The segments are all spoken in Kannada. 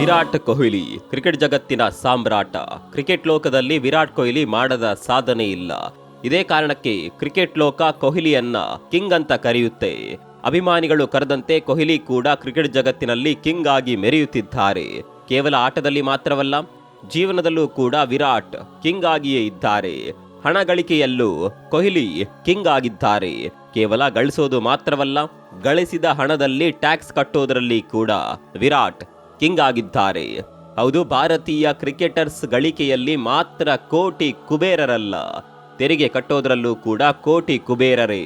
ವಿರಾಟ್ ಕೊಹ್ಲಿ, ಕ್ರಿಕೆಟ್ ಜಗತ್ತಿನ ಸಾಮ್ರಾಟ. ಕ್ರಿಕೆಟ್ ಲೋಕದಲ್ಲಿ ವಿರಾಟ್ ಕೊಹ್ಲಿ ಮಾಡದ ಸಾಧನೆ ಇಲ್ಲ. ಇದೇ ಕಾರಣಕ್ಕೆ ಕ್ರಿಕೆಟ್ ಲೋಕ ಕೊಹ್ಲಿಯನ್ನ ಕಿಂಗ್ ಅಂತ ಕರೆಯುತ್ತೆ. ಅಭಿಮಾನಿಗಳು ಕರೆದಂತೆ ಕೊಹ್ಲಿ ಕೂಡ ಕ್ರಿಕೆಟ್ ಜಗತ್ತಿನಲ್ಲಿ ಕಿಂಗ್ ಆಗಿ ಮೆರೆಯುತ್ತಿದ್ದಾರೆ. ಕೇವಲ ಆಟದಲ್ಲಿ ಮಾತ್ರವಲ್ಲ, ಜೀವನದಲ್ಲೂ ಕೂಡ ವಿರಾಟ್ ಕಿಂಗ್ ಆಗಿಯೇ ಇದ್ದಾರೆ. ಹಣ ಗಳಿಕೆಯಲ್ಲೂ ಕೊಹ್ಲಿ ಕಿಂಗ್ ಆಗಿದ್ದಾರೆ. ಕೇವಲ ಗಳಿಸೋದು ಮಾತ್ರವಲ್ಲ, ಗಳಿಸಿದ ಹಣದಲ್ಲಿ ಟ್ಯಾಕ್ಸ್ ಕಟ್ಟೋದರಲ್ಲಿ ಕೂಡ ವಿರಾಟ್ ಕಿಂಗ್ ಆಗಿದ್ದಾರೆ ಹೌದು, ಭಾರತೀಯ ಕ್ರಿಕೆಟರ್ಸ್ ಗಳಿಕೆಯಲ್ಲಿ ಮಾತ್ರ ಕೋಟಿ ಕುಬೇರರಲ್ಲ. ತೆರಿಗೆ ಕಟ್ಟೋದ್ರಲ್ಲೂ ಕೂಡ ಕೋಟಿ ಕುಬೇರರೇ.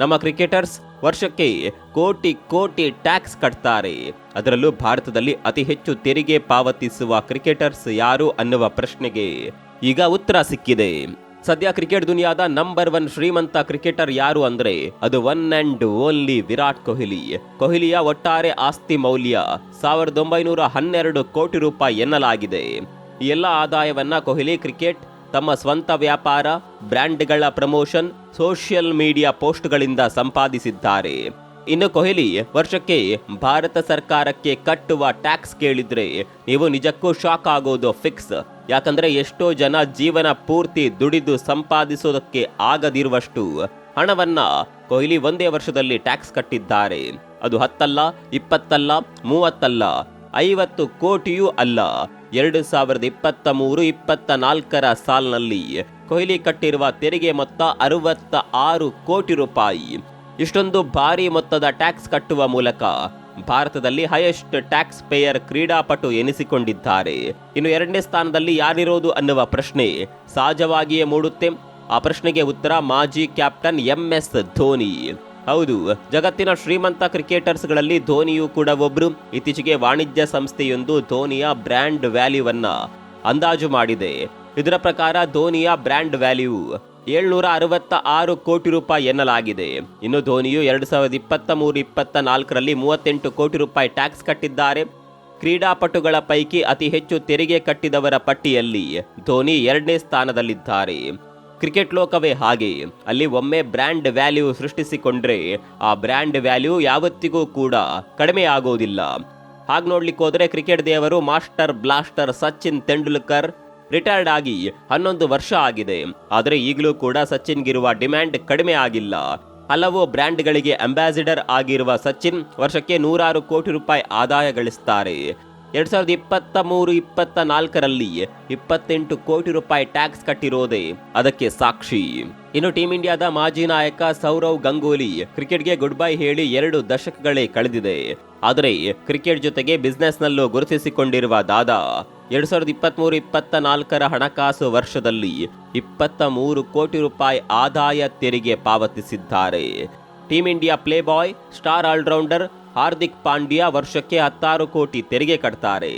ನಮ್ಮ ಕ್ರಿಕೆಟರ್ಸ್ ವರ್ಷಕ್ಕೆ ಕೋಟಿ ಕೋಟಿ ಟ್ಯಾಕ್ಸ್ ಕಟ್ತಾರೆ. ಅದರಲ್ಲೂ ಭಾರತದಲ್ಲಿ ಅತಿ ಹೆಚ್ಚು ತೆರಿಗೆ ಪಾವತಿಸುವ ಕ್ರಿಕೆಟರ್ಸ್ ಯಾರು ಅನ್ನುವ ಪ್ರಶ್ನೆಗೆ ಈಗ ಉತ್ತರ ಸಿಕ್ಕಿದೆ. ಸದ್ಯ ಕ್ರಿಕೆಟ್ ದುನಿಯಾದ ನಂಬರ್ ಒನ್ ಶ್ರೀಮಂತ ಕ್ರಿಕೆಟರ್ ಯಾರು ಅಂದ್ರೆ ಅದು one and only Virat Kohli. ಕೊಹ್ಲಿಯ ಒಟ್ಟಾರೆ ಆಸ್ತಿ ಮೌಲ್ಯ ಸಾವಿರದ ಒಂಬೈನೂರ ಹನ್ನೆರಡು ಕೋಟಿ ರೂಪಾಯಿ ಎನ್ನಲಾಗಿದೆ. ಈ ಎಲ್ಲ ಆದಾಯವನ್ನ ಕೊಹ್ಲಿ ಕ್ರಿಕೆಟ್, ತಮ್ಮ ಸ್ವಂತ ವ್ಯಾಪಾರ, ಬ್ರ್ಯಾಂಡ್ಗಳ ಪ್ರಮೋಷನ್, ಸೋಷಿಯಲ್ ಮೀಡಿಯಾ ಪೋಸ್ಟ್ಗಳಿಂದ ಸಂಪಾದಿಸಿದ್ದಾರೆ. ಇನ್ನು ಕೊಹ್ಲಿ ವರ್ಷಕ್ಕೆ ಭಾರತ ಸರ್ಕಾರಕ್ಕೆ ಕಟ್ಟುವ ಟ್ಯಾಕ್ಸ್ ಕೇಳಿದ್ರೆ ನೀವು ನಿಜಕ್ಕೂ ಶಾಕ್ ಆಗೋದು ಫಿಕ್ಸ್. ಯಾಕಂದ್ರೆ ಎಷ್ಟೋ ಜನ ಜೀವನ ಪೂರ್ತಿ ದುಡಿದು ಸಂಪಾದಿಸೋದಕ್ಕೆ ಆಗದಿರುವಷ್ಟು ಹಣವನ್ನ ಕೊಹ್ಲಿ ಒಂದೇ ವರ್ಷದಲ್ಲಿ ಟ್ಯಾಕ್ಸ್ ಕಟ್ಟಿದ್ದಾರೆ. ಅದು ಹತ್ತಲ್ಲ, ಇಪ್ಪತ್ತಲ್ಲ, ಮೂವತ್ತಲ್ಲ, ಐವತ್ತು ಕೋಟಿಯೂ ಅಲ್ಲ. ಎರಡು ಸಾವಿರದ ಇಪ್ಪತ್ತ ಮೂರು ಇಪ್ಪತ್ತ ನಾಲ್ಕರ ಸಾಲಿನಲ್ಲಿ ಕೊಹ್ಲಿ ಕಟ್ಟಿರುವ ತೆರಿಗೆ ಮೊತ್ತ ಅರವತ್ತ ಆರು ಕೋಟಿ ರೂಪಾಯಿ. ಇಷ್ಟೊಂದು ಭಾರಿ ಮೊತ್ತದ ಟ್ಯಾಕ್ಸ್ ಕಟ್ಟುವ ಮೂಲಕ ಭಾರತದಲ್ಲಿ ಹೈಯೆಸ್ಟ್ ಟ್ಯಾಕ್ಸ್ ಪೇಯರ್ ಕ್ರೀಡಾಪಟು ಎನಿಸಿಕೊಂಡಿದ್ದಾರೆ. ಇನ್ನು ಎರಡನೇ ಸ್ಥಾನದಲ್ಲಿ ಯಾರಿರೋದು ಅನ್ನುವ ಪ್ರಶ್ನೆ ಸಹಜವಾಗಿಯೇ ಮೂಡುತ್ತೆ. ಆ ಪ್ರಶ್ನೆಗೆ ಉತ್ತರ ಮಾಜಿ ಕ್ಯಾಪ್ಟನ್ ಎಂ ಎಸ್ ಧೋನಿ. ಹೌದು, ಜಗತ್ತಿನ ಶ್ರೀಮಂತ ಕ್ರಿಕೆಟರ್ಸ್ಗಳಲ್ಲಿ ಧೋನಿಯು ಕೂಡ ಒಬ್ರು. ಇತ್ತೀಚೆಗೆ ವಾಣಿಜ್ಯ ಸಂಸ್ಥೆಯೊಂದು ಧೋನಿಯ ಬ್ರ್ಯಾಂಡ್ ವ್ಯಾಲ್ಯೂವನ್ನು ಅಂದಾಜು ಮಾಡಿದೆ. ಇದರ ಪ್ರಕಾರ ಧೋನಿಯ ಬ್ರ್ಯಾಂಡ್ ವ್ಯಾಲ್ಯೂ ಏಳ್ನೂರ ಅರವತ್ತ ಆರು ಕೋಟಿ ರೂಪಾಯಿ ಎನ್ನಲಾಗಿದೆ. ಇನ್ನು ಧೋನಿಯು ಎರಡು ಸಾವಿರದ ಇಪ್ಪತ್ತ ಮೂರು ಇಪ್ಪತ್ತ ನಾಲ್ಕರಲ್ಲಿ ಮೂವತ್ತೆಂಟು ಕೋಟಿ ರೂಪಾಯಿ ಟ್ಯಾಕ್ಸ್ ಕಟ್ಟಿದ್ದಾರೆ. ಕ್ರೀಡಾಪಟುಗಳ ಪೈಕಿ ಅತಿ ಹೆಚ್ಚು ತೆರಿಗೆ ಕಟ್ಟಿದವರ ಪಟ್ಟಿಯಲ್ಲಿ ಧೋನಿ ಎರಡನೇ ಸ್ಥಾನದಲ್ಲಿದ್ದಾರೆ. ಕ್ರಿಕೆಟ್ ಲೋಕವೇ ಹಾಗೆ. ಅಲ್ಲಿ ಒಮ್ಮೆ ಬ್ರ್ಯಾಂಡ್ ವ್ಯಾಲ್ಯೂ ಸೃಷ್ಟಿಸಿಕೊಂಡ್ರೆ ಆ ಬ್ರ್ಯಾಂಡ್ ವ್ಯಾಲ್ಯೂ ಯಾವತ್ತಿಗೂ ಕೂಡ ಕಡಿಮೆ ಆಗೋದಿಲ್ಲ ಹಾಗೆ ನೋಡ್ಲಿಕ್ಕೆ ಹೋದರೆ ಕ್ರಿಕೆಟ್ ದೇವರು master blaster Sachin Tendulkar retired ಆಗಿ ಹನ್ನೊಂದು ವರ್ಷ ಆಗಿದೆ. ಆದರೆ ಈಗಲೂ ಕೂಡ ಸಚಿನ್ಗಿರುವ ಡಿಮ್ಯಾಂಡ್ ಕಡಿಮೆ ಆಗಿಲ್ಲ. ಹಲವು ಬ್ರ್ಯಾಂಡ್ಗಳಿಗೆ ಅಂಬಾಸಿಡರ್ ಆಗಿರುವ ಸಚಿನ್ ವರ್ಷಕ್ಕೆ ನೂರಾರು ಕೋಟಿ ರೂಪಾಯಿ ಆದಾಯ ಗಳಿಸ್ತಾರೆ. ಎರಡ್ ಸಾವಿರದ ಇಪ್ಪತ್ತ ಮೂರು ಇಪ್ಪತ್ತ ನಾಲ್ಕರಲ್ಲಿ ಇಪ್ಪತ್ತೆಂಟು ಕೋಟಿ ರೂಪಾಯಿ ಟ್ಯಾಕ್ಸ್ ಕಟ್ಟಿರೋದೇ ಅದಕ್ಕೆ ಸಾಕ್ಷಿ. ಇನ್ನು ಟೀಂ ಇಂಡಿಯಾದ ಮಾಜಿ ನಾಯಕ ಸೌರವ್ ಗಂಗೂಲಿ ಕ್ರಿಕೆಟ್ಗೆ ಗುಡ್ ಬೈ ಹೇಳಿ ಎರಡು ದಶಕಗಳೇ ಕಳೆದಿದೆ. ಆದರೆ ಕ್ರಿಕೆಟ್ ಜೊತೆಗೆ ಬಿಸ್ನೆಸ್ನಲ್ಲೂ ಗುರುತಿಸಿಕೊಂಡಿರುವ ದಾದಾ ಎರಡ್ ಸಾವಿರದ ಇಪ್ಪತ್ಮೂರು ಇಪ್ಪತ್ತ ನಾಲ್ಕರ ಹಣಕಾಸು ವರ್ಷದಲ್ಲಿ ಇಪ್ಪತ್ತ ಮೂರು ಕೋಟಿ ರೂಪಾಯಿ ಆದಾಯ ತೆರಿಗೆ ಪಾವತಿಸಿದ್ದಾರೆ. Team India play boy star allrounder Hardik Pandya ವರ್ಷಕ್ಕೆ ಹತ್ತಾರು ಕೋಟಿ ತೆರಿಗೆ ಕಟ್ತಾರೆ.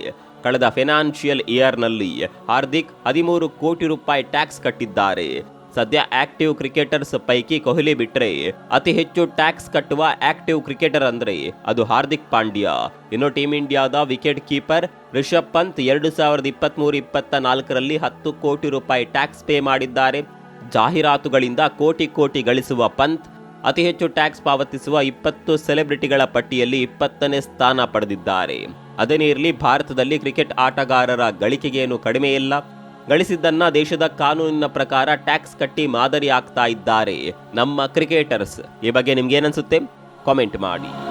ಕಳೆದ ಫೈನಾನ್ಷಿಯಲ್ ಇಯರ್ನಲ್ಲಿ ಹಾರ್ದಿಕ್ ಹದಿಮೂರು ಕೋಟಿ ರೂಪಾಯಿ ಟ್ಯಾಕ್ಸ್ ಕಟ್ಟಿದ್ದಾರೆ. ಸದ್ಯ ಆಕ್ಟಿವ್ ಕ್ರಿಕೆಟರ್ಸ್ ಪೈಕಿ ಕೊಹ್ಲಿ ಬಿಟ್ರೆ ಅತಿ ಹೆಚ್ಚು ಟ್ಯಾಕ್ಸ್ ಕಟ್ಟುವ ಆಕ್ಟಿವ್ ಕ್ರಿಕೆಟರ್ ಅಂದ್ರೆ ಅದು ಹಾರ್ದಿಕ್ ಪಾಂಡ್ಯ. ಇನ್ನು ಟೀಂ ಇಂಡಿಯಾದ ವಿಕೆಟ್ ಕೀಪರ್ ರಿಷಬ್ ಪಂತ್ ಎರಡು ಸಾವಿರದ ಇಪ್ಪತ್ಮೂರು ಇಪ್ಪತ್ತ ನಾಲ್ಕರಲ್ಲಿ ಹತ್ತು ಕೋಟಿ ರೂಪಾಯಿ ಟ್ಯಾಕ್ಸ್ ಪೇ ಮಾಡಿದ್ದಾರೆ. ಜಾಹೀರಾತುಗಳಿಂದ ಕೋಟಿ ಕೋಟಿ ಗಳಿಸುವ ಪಂತ್ ಅತಿ ಹೆಚ್ಚು ಟ್ಯಾಕ್ಸ್ ಪಾವತಿಸುವ ಇಪ್ಪತ್ತು ಸೆಲೆಬ್ರಿಟಿಗಳ ಪಟ್ಟಿಯಲ್ಲಿ ಇಪ್ಪತ್ತನೇ ಸ್ಥಾನ ಪಡೆದಿದ್ದಾರೆ. ಅದೇನೇ ಇರಲಿ ಭಾರತದಲ್ಲಿ ಕ್ರಿಕೆಟ್ ಆಟಗಾರರ ಗಳಿಕೆಗೇನು ಕಡಿಮೆ ಇಲ್ಲ. ಗಳಿಸಿದ್ದನ್ನ ದೇಶದ ಕಾನೂನಿನ ಪ್ರಕಾರ ಟ್ಯಾಕ್ಸ್ ಕಟ್ಟಿ ಮಾದರಿ ಆಗ್ತಾ ಇದ್ದಾರೆ ನಮ್ಮ ಕ್ರಿಕೆಟರ್ಸ್. ಈ ಬಗ್ಗೆ ನಿಮ್ಗೇನನ್ಸುತ್ತೆ ಕಾಮೆಂಟ್ ಮಾಡಿ.